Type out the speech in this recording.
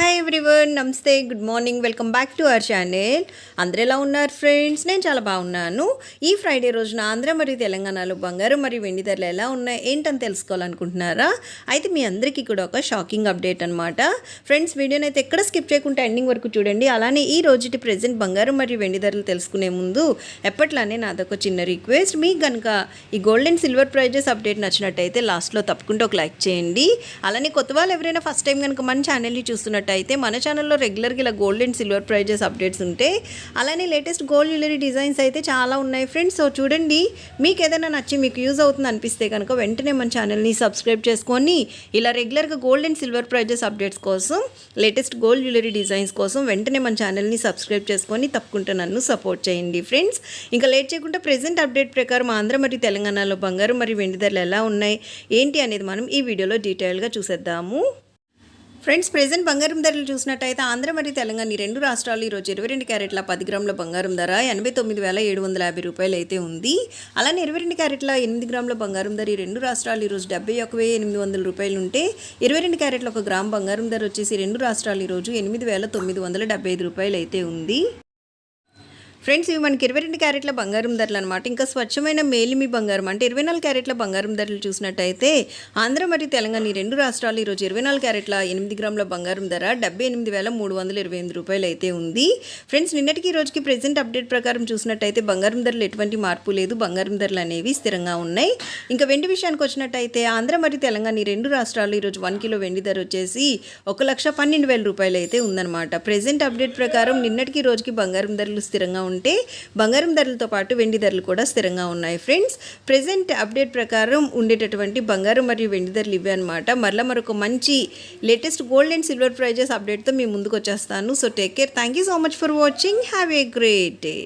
Hi everyone namaste good morning welcome back to our channel అందరూ ఎలా ఉన్నారు friends నేను చాలా బాగున్నాను. ఈ ఫ్రైడే రోజున ఆంధ్ర మరియు తెలంగాణలో బంగారు మరియు వెండి ధరలు ఎలా ఉన్నాయి ఏంటని తెలుసుకోవాలనుకుంటున్నారా? అయితే మీ అందరికీ కూడా ఒక షాకింగ్ అప్డేట్ అనమాట ఫ్రెండ్స్ వీడియోని అయితే ఎక్కడ స్కిప్ చేయకుండా ఎండింగ్ వరకు చూడండి. అలానే ఈ రోజుటి ప్రెజెంట్ బంగారు మరియు వెండి ధరలు తెలుసుకునే ముందు ఎప్పట్లానే నాదొక చిన్న రిక్వెస్ట్ మీకు కనుక ఈ gold and silver prices update నచ్చినట్టయితే లాస్ట్లో తప్పకుండా ఒక లైక్ చేయండి. అలానే కొత్త వాళ్ళు ఎవరైనా ఫస్ట్ టైం కనుక మన ఛానల్ని చూస్తున్నట్టు అయితే మన ఛానల్లో రెగ్యులర్గా ఇలా gold and silver prices updates ఉంటాయి అలానే లేటెస్ట్ గోల్డ్ జ్యువెలరీ డిజైన్స్ అయితే చాలా ఉన్నాయి ఫ్రెండ్స్ సో చూడండి మీకు ఏదైనా నచ్చి మీకు యూజ్ అవుతుంది అనిపిస్తే కనుక వెంటనే మన ఛానల్ని సబ్స్క్రైబ్ చేసుకొని ఇలా రెగ్యులర్గా gold and silver prices updates కోసం లేటెస్ట్ గోల్డ్ జ్యువెలరీ డిజైన్స్ కోసం వెంటనే మన ఛానల్ని సబ్స్క్రైబ్ చేసుకొని తప్పకుండా నన్ను సపోర్ట్ చేయండి ఫ్రెండ్స్ ఇంకా లేట్ చేయకుండా ప్రెజెంట్ అప్డేట్ ప్రకారం ఆంధ్ర మరియు తెలంగాణలో బంగారు మరియు వెండి ధరలు ఎలా ఉన్నాయి ఏంటి అనేది మనం ఈ వీడియోలో డీటెయిల్గా చూసేద్దాము. ఫ్రెండ్స్ ప్రెజెంట్ బంగారం ధరలు చూసినట్టయితే ఆంధ్ర మరియు తెలంగాణ ఈ రెండు రాష్ట్రాలు ఈరోజు ఇరవై రెండు క్యారెట్ల పది గ్రాముల బంగారం ధర ఎనభై తొమ్మిది వేల ఏడు వందల యాభై రూపాయలు అయితే ఉంది. అలానే ఇరవై రెండు క్యారెట్ల ఎనిమిది గ్రాముల బంగారం ధర ఈ రెండు రాష్ట్రాలు ఈరోజు డెబ్బై ఒక వెయ్యి ఎనిమిది వందల రూపాయలు ఉంటే ఇరవై రెండు క్యారెట్ల ఒక గ్రామ్ బంగారం ధర వచ్చేసి రెండు రాష్ట్రాలు ఈరోజు ఎనిమిది వేల తొమ్మిది వందల డెబ్బై ఐదు రూపాయలు అయితే ఉంది. ఫ్రెండ్స్ ఇవి మనకి ఇరవై రెండు క్యారెట్ల బంగారం ధరలు అనమాట ఇంకా స్వచ్ఛమైన మేలిమి బంగారం అంటే ఇరవై నాలుగు క్యారెట్ల బంగారం ధరలు చూసినట్టయితే ఆంధ్ర మరియు తెలంగాణ ఈ రెండు రాష్ట్రాలు ఈరోజు ఇరవై నాలుగు క్యారెట్ల ఎనిమిది గ్రాముల బంగారం ధర డెబ్బై ఎనిమిది వేల మూడు వందల ఇరవై ఎనిమిది రూపాయలు అయితే ఉంది. ఫ్రెండ్స్ నిన్నటికి ఈ రోజుకి ప్రెజెంట్ అప్డేట్ ప్రకారం చూసినట్టయితే బంగారం ధరలు ఎటువంటి మార్పు లేదు. బంగారం ధరలు అనేవి స్థిరంగా ఉన్నాయి. ఇంకా వెండి విషయానికి వచ్చినట్టయితే ఆంధ్ర మరియు తెలంగాణ ఈ రెండు రాష్ట్రాలు ఈరోజు వన్ కిలో వెండి ధర వచ్చేసి ఒక లక్ష పన్నెండు వేల రూపాయలు అయితే ఉందన్నమాట. ప్రెసెంట్ అప్డేట్ ప్రకారం నిన్నటికి రోజుకి బంగారం ధరలు స్థిరంగా అంటే బంగారం ధరలతో పాటు వెండి ధరలు కూడా స్థిరంగా ఉన్నాయి ఫ్రెండ్స్. ప్రెజెంట్ అప్డేట్ ప్రకారం ఉండేటటువంటి బంగారం మరియు వెండి ధరలు ఇవే అనమాట మరలా మరొక మంచి latest gold and silver prices అప్డేట్తో మీ ముందుకు వచ్చేస్తాను. So take care thank you so much for watching have a great day